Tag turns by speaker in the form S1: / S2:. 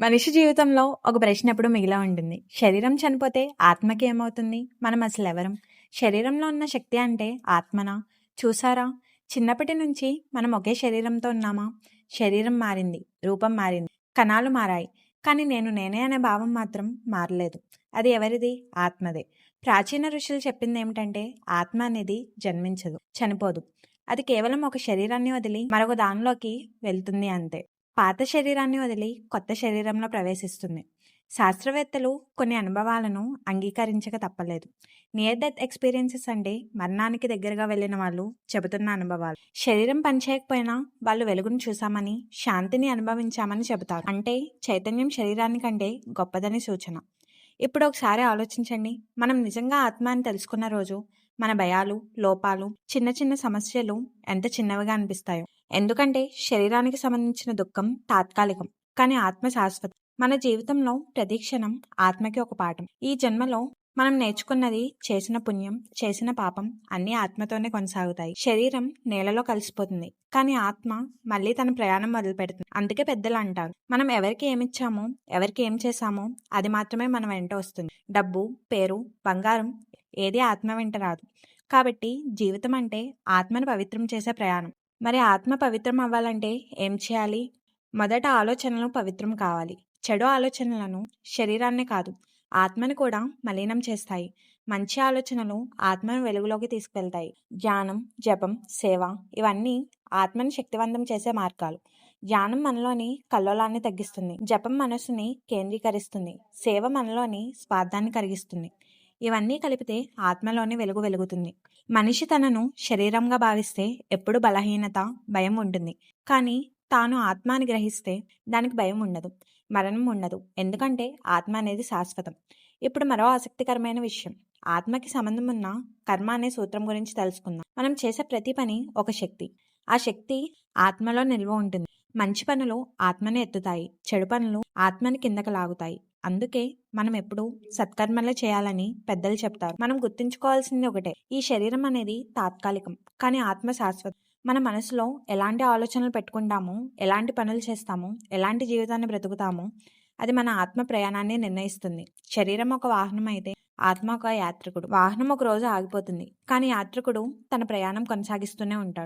S1: మనిషి జీవితంలో ఒక ప్రశ్న ఎప్పుడు మిగిలా ఉంటుంది. శరీరం చనిపోతే ఆత్మకి ఏమవుతుంది? మనం అసలు ఎవరం? శరీరంలో ఉన్న శక్తి అంటే ఆత్మనా? చూసారా? చిన్నప్పటి నుంచి మనం ఒకే శరీరంతో ఉన్నామా? శరీరం మారింది రూపం మారింది కణాలు మారాయి. కానీ నేను నేనే అనే భావం మాత్రం మారలేదు. అది ఎవరిది? ఆత్మదే. ప్రాచీన ఋషులు చెప్పింది ఏమిటంటే ఆత్మ అనేది జన్మించదు చనిపోదు. అది కేవలం ఒక శరీరాన్ని వదిలి మరొక దానిలోకి వెళ్తుంది అంతే. పాత శరీరాన్ని వదిలి కొత్త శరీరంలో ప్రవేశిస్తుంది. శాస్త్రవేత్తలు కొన్ని అనుభవాలను అంగీకరించక తప్పలేదు. నియర్ డెత్ ఎక్స్పీరియన్సెస్ అంటే మరణానికి దగ్గరగా వెళ్ళిన వాళ్ళు చెబుతున్న అనుభవాలు. శరీరం పనిచేయకపోయినా వాళ్ళు వెలుగును చూసామని శాంతిని అనుభవించామని చెబుతారు. అంటే చైతన్యం శరీరానికంటే గొప్పదని సూచన. ఇప్పుడు ఒకసారి ఆలోచించండి. మనం నిజంగా ఆత్మ అని తెలుసుకున్న రోజు మన భయాలు లోపాలు చిన్న చిన్న సమస్యలు ఎంత చిన్నవిగా అనిపిస్తాయో. ఎందుకంటే శరీరానికి సంబంధించిన దుఃఖం తాత్కాలికం కానీ ఆత్మ శాశ్వతం. మన జీవితంలో ప్రతి క్షణం ఆత్మకి ఒక పాఠం. ఈ జన్మలో మనం నేర్చుకున్నది చేసిన పుణ్యం చేసిన పాపం అన్ని ఆత్మతోనే కొనసాగుతాయి. శరీరం నేలలో కలిసిపోతుంది. కానీ ఆత్మ మళ్ళీ తన ప్రయాణం మొదలు పెడుతుంది అందుకే పెద్దలు అంటారు. మనం ఎవరికి ఏమిచ్చామో ఎవరికి ఏం చేశామో అది మాత్రమే మన వెంట వస్తుంది. డబ్బు పేరు బంగారం ఏది ఆత్మ వెంట రాదు. కాబట్టి జీవితం అంటే ఆత్మను పవిత్రం చేసే ప్రయాణం. మరి ఆత్మ పవిత్రం అవ్వాలంటే ఏం చేయాలి? మొదట ఆలోచనలు పవిత్రం కావాలి. చెడు ఆలోచనలను శరీరాన్నే కాదు ఆత్మను కూడా మలినం చేస్తాయి. మంచి ఆలోచనలు ఆత్మను వెలుగులోకి తీసుకువెళ్తాయి ధ్యానం జపం సేవ ఇవన్నీ ఆత్మను శక్తివంతం చేసే మార్గాలు. ధ్యానం మనలోని కల్లోలాన్ని తగ్గిస్తుంది. జపం మనసుని కేంద్రీకరిస్తుంది. సేవ మనలోని స్వార్థాన్ని కరిగిస్తుంది. ఇవన్నీ కలిపితే ఆత్మలోని వెలుగు వెలుగుతుంది. మనిషి తనను శరీరంగా భావిస్తే ఎప్పుడు బలహీనత భయం ఉంటుంది. కానీ తాను ఆత్మాని గ్రహిస్తే దానికి భయం ఉండదు. మరణం ఉండదు. ఎందుకంటే ఆత్మ అనేది శాశ్వతం. ఇప్పుడు మరో ఆసక్తికరమైన విషయం. ఆత్మకి సంబంధం ఉన్న కర్మ అనే సూత్రం గురించి తెలుసుకుందాం. మనం చేసే ప్రతి పని ఒక శక్తి. ఆ శక్తి ఆత్మలో నిల్వ ఉంటుంది. మంచి పనులు ఆత్మని ఎత్తుతాయి. చెడు పనులు ఆత్మని కిందకు లాగుతాయి. అందుకే మనం ఎప్పుడు సత్కర్మలే చేయాలని పెద్దలు చెప్తారు. మనం గుర్తుంచుకోవాల్సింది ఒకటే. ఈ శరీరం అనేది తాత్కాలికం. కానీ ఆత్మ శాశ్వతం. మన మనసులో ఎలాంటి ఆలోచనలు పెట్టుకుంటామో? ఎలాంటి పనులు చేస్తామో? ఎలాంటి జీవితాన్ని బ్రతుకుతామో? అది మన ఆత్మ ప్రయాణాన్ని నిర్ణయిస్తుంది. శరీరం ఒక వాహనం అయితే ఆత్మ ఒక యాత్రికుడు. వాహనం ఒక రోజు ఆగిపోతుంది. కానీ యాత్రికుడు తన ప్రయాణం కొనసాగిస్తూనే ఉంటాడు.